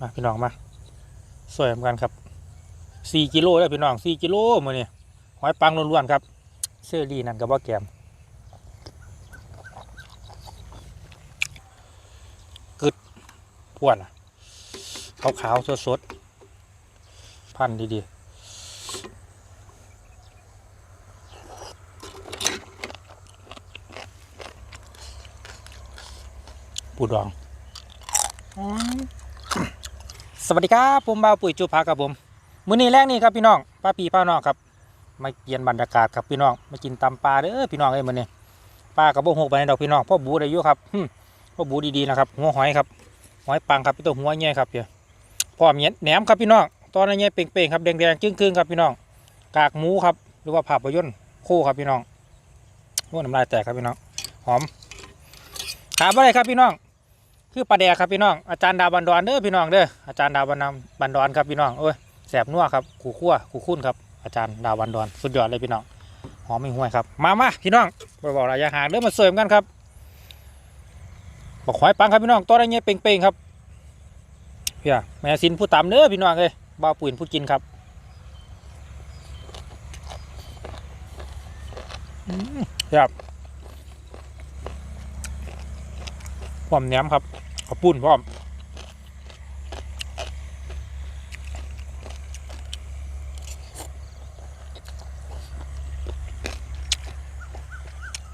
มาพี่น้องมาสวยเหมือนกันครับสี่กิโลแล้พี่น้องสี่กิโลมือนี่หอยปังล้วนๆครับ เสื้อดีนั่นกับว่าแกมกึดพวนอะขาวๆสดๆพันดีๆปูดอง สวัสดีครับผมบ่าวปุ๋ยจูพาครับผมมื้อนี้แรกนี่ครับพี่น้องป้าปีป้าน้องครับมาเยียนบรรยากาศครับพี่น้องมากินตำปลาเด้อพี่น้องเอ้ยมื้อนี้ปลากระบอกหกไปในดอกพี่น้องพ่อบูได้ยู่ครับหึพ่อบูดีๆนะครับหัวหอยครับหอยปังครับพี่ตัวหัวใหญ่ครับเพียพร้อมเนี้ยแหนมครับพี่น้องตอนนี้ใหญ่เป่งๆครับแดงๆจึ้งๆครับพี่น้องกากหมูครับหรือว่าภาพยนตร์โคครับพี่น้องโอ้น้ำลายแตกครับพี่น้องหอมถามอะไรครับพี่น้อง คือปลาแดกครับพี่น้องอาจารย์ดาวบันดอนเด้อพี่น้องเด้ออาจารย์ดาวบันนำบันดอนครับพี่น้องโอ้ยแสบนัวครับขู่ขั้วขู่คุ้นครับอาจารย์ดาวบันดอนสุดยอดเลยพี่น้องหอมไม่ห่วยครับมามาพี่น้องบ่บอกระยะห่างเด้อมาเสริมกันครับบอกหอยปังครับพี่น้องตัวอะไรเงี้ยเป่งๆครับเพี่ยแม่สินผู้ตำเด้อพี่น้องเอ้ยบ่าวปุ๋ยผู้กินครับครับพร้อมแหนมครับ ขาปุ้นพร้อม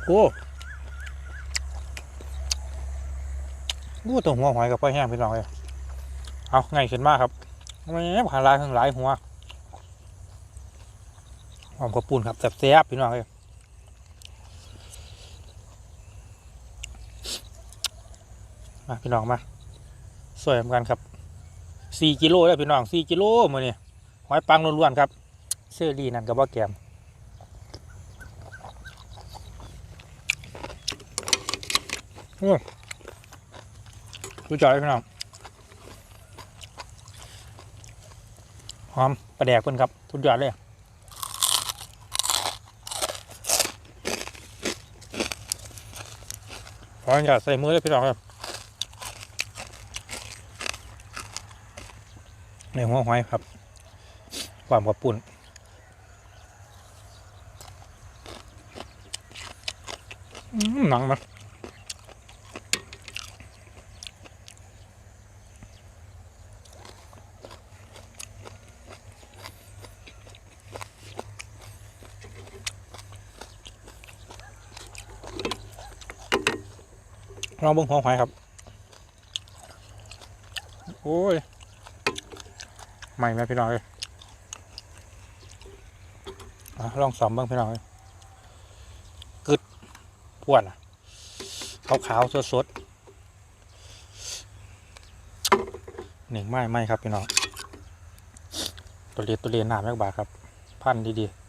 โอ้โอ้ตัวหัวหอยกับปลาแห้งพี่น้องเลยเอาไงขึ้นมากครับแม่ผ่านลายทั้งหลายหัวหอมขาวปุ้นครับแซ่บๆพี่น้องเลย มาพี่น้องมาสวยเหมือนกันครับสี่กิโลแล้พี่น้องสี่กิโลมือนี่หอยปังล้วนๆครับเสื้อดีนั่นกับว่าแกมโอ้ดูจอยพี่น้องหอมปลาแดกเพิ่นครับทุนยอดเลยขออนุญาใส่มือเลยพี่น้องครับ ในหัวหอยครับ ความกระปุ่นหนังมันลองเบิ้งหัวหอยครับ โอ้ย หม่ไหมพี่น้องเอ้ยอะลองสอมเบ้างพี่น้องเอ้ยกึดพวนะขาวขาวสดสดๆหนึ่งไม้ไม้ครับพี่น้องตัวเรียนตัวเรียนหนาแมกบาครับ พันดีๆ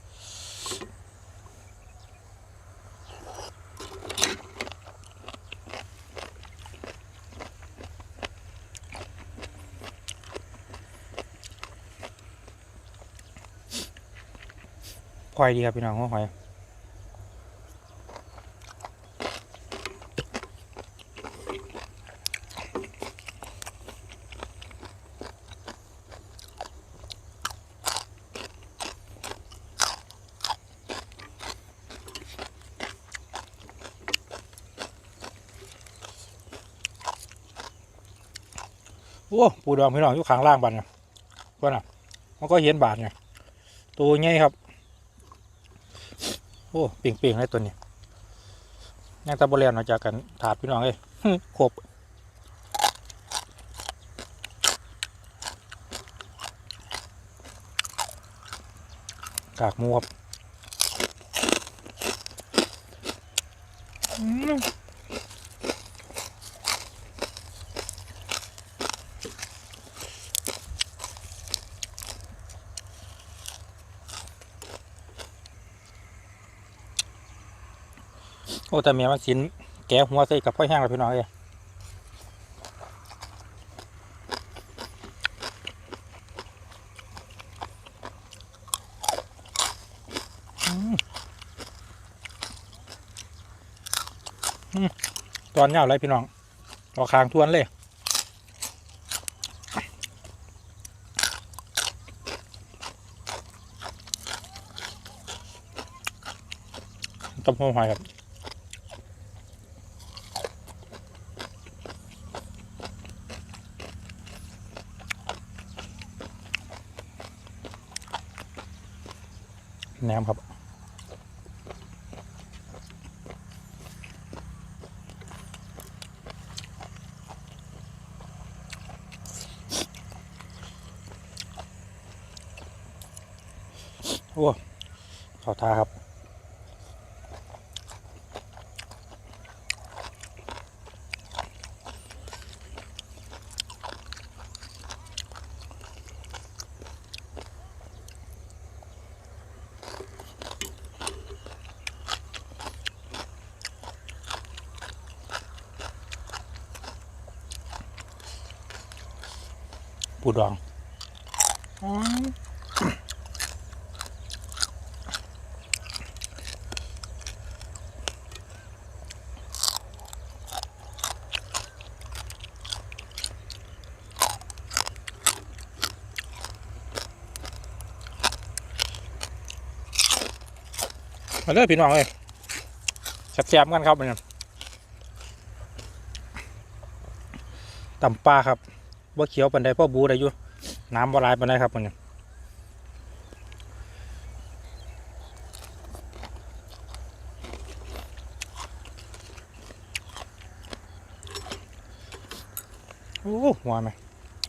อยดีครับพี่น้องหัวหอยโอ้ปูดองพี่น้องอยู่ข้างล่างบันเนี่ยก็น่ะ มันก็เห็นบาทไงตัวใหญ่ครับ โอ้เปลี่ยงๆเลยตัวนี้ยังตะบเรียนมาจากกันถาดพี่น้องเอ้ยครบกากมูครับ โอ้แต่เมียมันสินแกะหัวใส่กับพ่อแห้งแล้วพี่น้องเลยตอนเงาไรพี่น้องออคางทวนเลยต้มหัวหอยครับ นมครับ โอ้ขอทาครับ ดองอืมมาเลยพี่น้องเลยแซ่บๆกันครับมันตำปลาครับ ว่าเขียวปันใดพ่อบูได้อยู่น้ำบ่ลายปันใดครับมันโอ้หัวไหม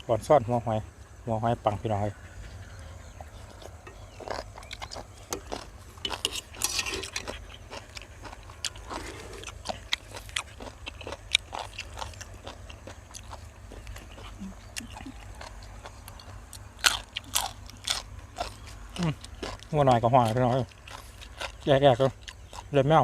ก่อนซ่อนหัวหอยหัวหอยปังพี่น้องเลย หัวหน่อยกับหัวหน่อยพี่น้อยแยกๆก็เลยไม่เ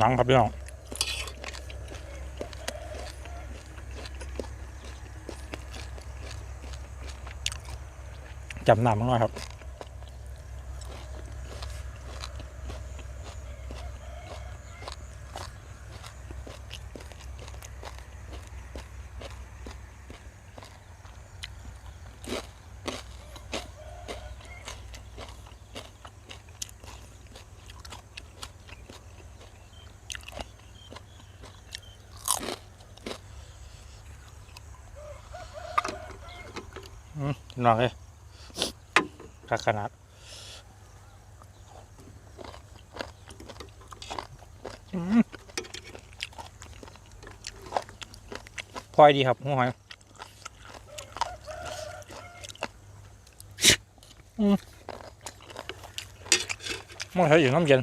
หนังครับพี่น้องจับหนามหน่อยครับ น้องเอ้ยคักขนาดพลอยดีครับหัวหอยมันใช้อยู่น้ำเย็น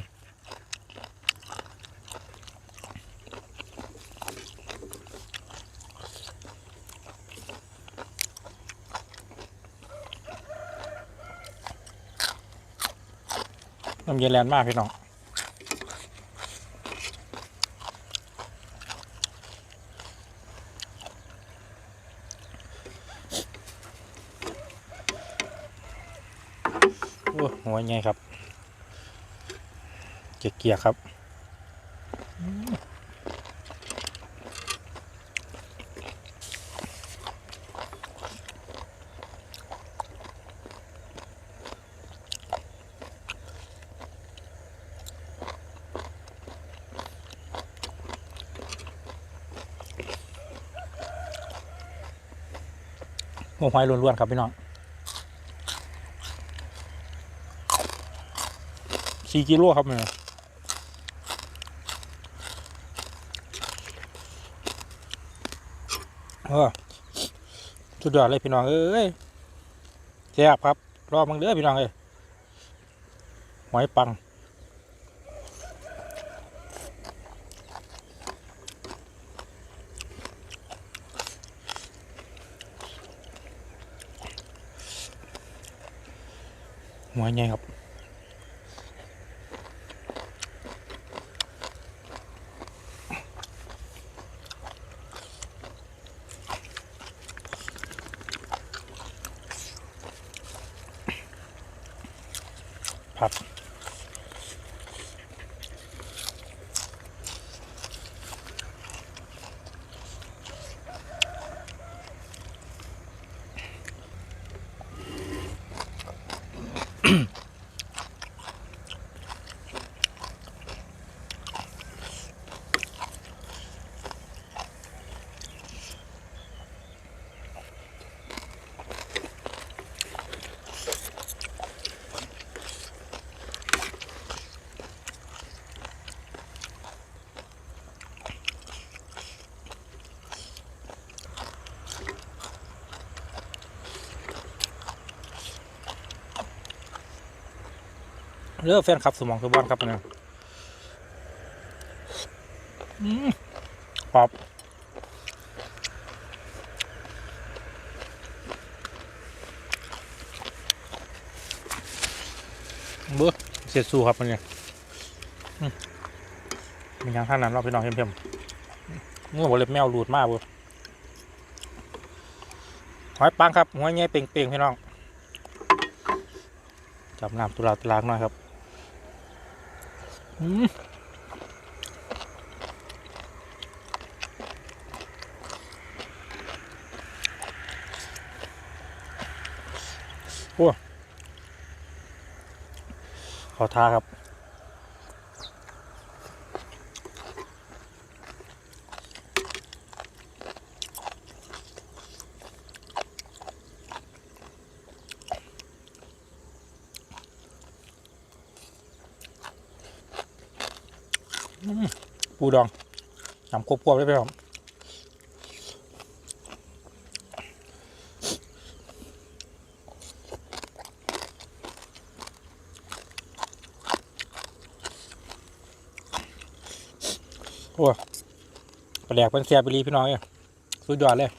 น้ำเย็นแรงมากพี่น้องหัวใหญ่ครับ เกียร์เกียร์ครับ หัวหอยล้วนๆครับพี่น้องสี่กิโลครับเนี่ยเออสุดยอดเลยพี่น้องเอ้ยแซ่บครับ รอมังเด้อพี่น้องเอ้ยหอยปัง หัวใเลือแฟนคลับสมองคือบอลครับเนี่ยปอบเบื้อเสียสู้ครับมันเนี่ยอืมมีอย่างท่านนั้นเราไปนอนเพียมๆนี่หัวเล็บแมวหลุดมากเว้ยหอยปังครับหัวใหญ่เป่งๆพี่น้องจับน้ำตุลาตุลางหน่อยครับ โอ้ขอท้าครับ ปูดองนำควบควบได้ไหมครับโอ้ปลาแดกเป็นแซ่บไปรีพี่น้องเอ้ยสุดยอดเลย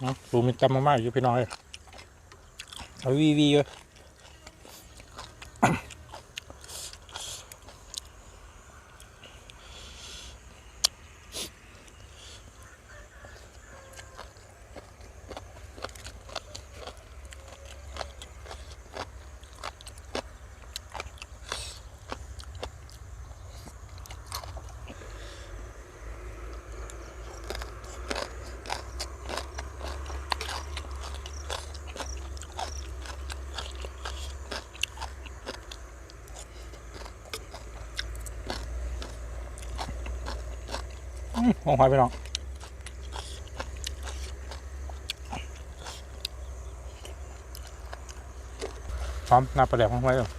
เนาะดูมันจำมากๆอยู่พี่น้อยเอาวีวีเลย หอมหอยพี่น้องพร้อมน้ำปลาแดกหอมหอยเลย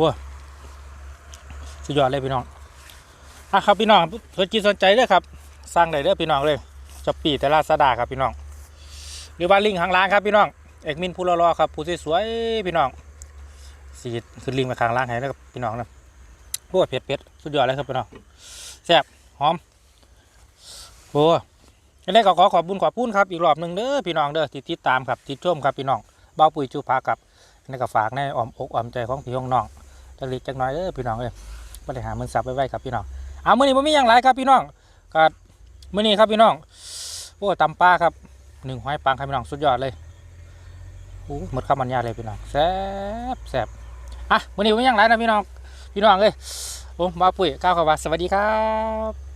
ว้าสุดยอดเลยพี่น้องอะครับพี่น้องสนใจสนใจเด้อครับ สร้างได้เด้อพี่น้องเลยจะปีแต่ลาซาดาครับพี่น้องหรือว่าลิงก์ข้างล่างครับพี่น้องเอกมินผู้รอๆครับผู้สวยๆพี่น้อง สีขึ้นลิงก์ไปข้างล่างให้นะครับพี่น้องนะโอ้เผ็ดเผ็ดสุดยอดเลยครับพี่น้องแซ่บหอมโอ้ยังไงก็ขอขอบบุญขอบคุณครับ อีกรอบหนึ่งเด้อพี่น้องเด้อที่ติดตามครับติดชมครับพี่น้องเบ้าปุ๋ยจูพากับนี่ก็ฝากในอ้อมอกอ้อมใจของพี่น้องน้องจะเล็กจักน้อยเด้อพี่น้องเอ้ยไม่ได้หาเงินซับไว้ไว้ครับพี่น้องเอามื้อนี้ผมมีอย่างไรครับพี่น้องก็มื้อนี้ครับพี่น้องโอ้ตำปลาครับหนึ่งห้อยปังครับพี่น้องสุดยอดเลยโอ้หมดข้าวมันยาเลยพี่น้องแซ่บแซ่บ อะวันนี้ผมยังไรนะพี่น้อง พี่น้องเลยผมมาปุ๋ยก้าวขวัสสวัสดีครับ